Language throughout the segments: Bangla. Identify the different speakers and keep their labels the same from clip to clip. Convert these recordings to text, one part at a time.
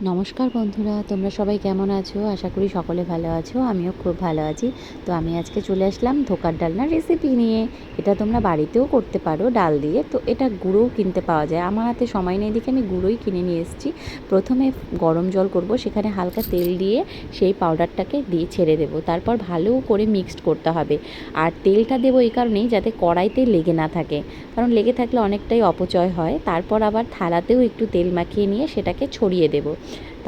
Speaker 1: নমস্কার বন্ধুরা, তোমরা সবাই কেমন আছো? আশা করি সকলে ভালো আছো, আমিও খুব ভালো আছি। তো আমি আজকে চলে আসলাম ধোকার ডালনার রেসিপি নিয়ে। এটা তোমরা বাড়িতেও করতে পারো ডাল দিয়ে। তো এটা গুঁড়োও কিনতে পাওয়া যায়। আমার হাতে সময় নেই দেখে আমি গুঁড়োই কিনে নিয়ে এসেছি। প্রথমে গরম জল করব, সেখানে হালকা তেল দিয়ে সেই পাউডারটাকে দিয়ে ছেড়ে দেবো। তারপর ভালো করে মিক্সড করতে হবে। আর তেলটা দেবো এই কারণেই যাতে কড়াইতে লেগে না থাকে। কারণ লেগে থাকলে অনেকটাই অপচয় হয়। তারপর আবার থালাতেও একটু তেল মাখিয়ে নিয়ে সেটাকে ছড়িয়ে দেবো।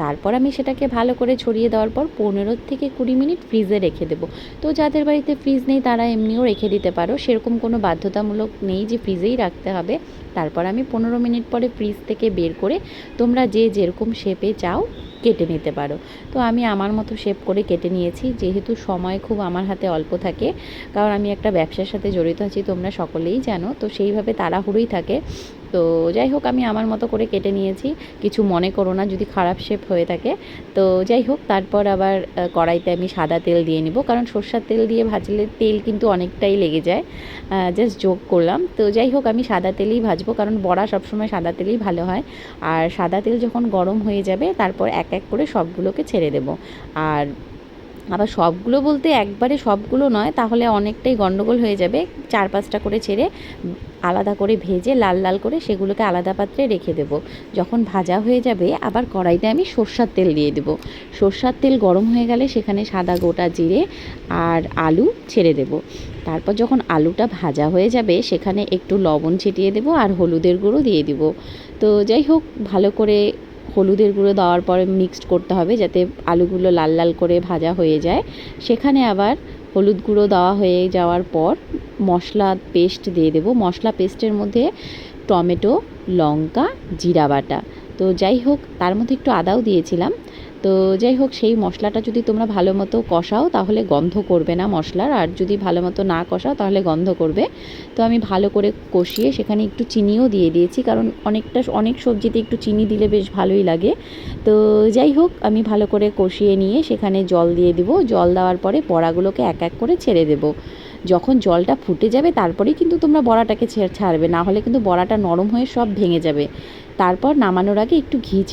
Speaker 1: তারপর আমি সেটাকে ভালো করে ছড়িয়ে দেওয়ার পর পনেরো থেকে কুড়ি মিনিট ফ্রিজে রেখে দেবো। তো যাদের বাড়িতে ফ্রিজ নেই, তারা এমনিও রেখে দিতে পারো। সেরকম কোনো বাধ্যতামূলক নেই যে ফ্রিজেই রাখতে হবে। তারপর আমি পনেরো মিনিট পরে ফ্রিজ থেকে বের করে তোমরা যে যেরকম শেপে চাও কেটে নিতে পারো। তো আমি আমার মতো শেপ করে কেটে নিয়েছি। যেহেতু সময় খুব আমার হাতে অল্প থাকে, কারণ আমি একটা ব্যবসার সাথে জড়িত আছি, তোমরা সকলেই জানো। তো সেইভাবে তাড়াহুড়োই থাকে। তো যাই হোক, আমি আমার মতো করে কেটে নিয়েছি। কিছু মনে করো না, যদি খারাপ শেপ হয়ে থাকে। তো যাই হোক, তারপর আবার কড়াইতে আমি সাদা তেল দিয়ে নিব। কারণ সর্ষার তেল দিয়ে ভাজলে তেল কিন্তু অনেকটাই লেগে যায়। জাস্ট যোগ করলাম। তো যাই হোক, আমি সাদা তেলেই ভাজবো। কারণ বড়া সবসময় সাদা তেলেই ভালো হয়। আর সাদা তেল যখন গরম হয়ে যাবে, তারপর এক এক করে সবগুলোকে ছেড়ে দেবো। আর আবার সবগুলো বলতে একবারে সবগুলো নয়, তাহলে অনেকটাই গন্ডগোল হয়ে যাবে। চার পাঁচটা করে ছেড়ে আলাদা করে ভেজে লাল লাল করে সেগুলোকে আলাদা পাত্রে রেখে দেবো। যখন ভাজা হয়ে যাবে, আবার কড়াইতে আমি সর্ষার তেল দিয়ে দেবো। সর্ষার তেল গরম হয়ে গেলে সেখানে সাদা গোটা জিরে আর আলু ছেড়ে দেবো। তারপর যখন আলুটা ভাজা হয়ে যাবে, সেখানে একটু লবণ ছিটিয়ে দেবো আর হলুদের গুঁড়ো দিয়ে দিব। তো যাই হোক, ভালো করে হলুদের গুঁড়ো দেওয়ার পরে মিক্সড করতে হবে যাতে আলুগুলো লাল লাল করে ভাজা হয়ে যায়। সেখানে আবার হলুদ গুঁড়ো দেওয়া হয়ে যাওয়ার পর মশলা পেস্ট দিয়ে দেবো। মশলা পেস্টের মধ্যে টমেটো, লঙ্কা, জিরা বাটা। তো যাই হোক, তার মধ্যে একটু আদাও দিয়েছিলাম। তো যাই হোক, সেই মশলাটা যদি তোমরা ভালো মতো কষাও, তাহলে গন্ধ করবে না মশলার। আর যদি ভালো মতো না কষাও, তাহলে গন্ধ করবে। তো আমি ভালো করে কষিয়ে সেখানে একটু চিনিও দিয়ে দিয়েছি, কারণ অনেকটা, অনেক সবজিতে একটু চিনি দিলে বেশ ভালোই লাগে। তো যাই হোক, আমি ভালো করে কষিয়ে নিয়ে সেখানে জল দিয়ে দিব। জল দেওয়ার পরে বড়াগুলোকে এক এক করে ছেড়ে দেবো। যখন জলটা ফুটে যাবে, তারপরেই কিন্তু তোমরা বড়াটাকে ছাড়বে। না হলে কিন্তু বড়াটা নরম হয়ে সব ভেঙে যাবে। তারপর নামানোর আগে একটু ঘি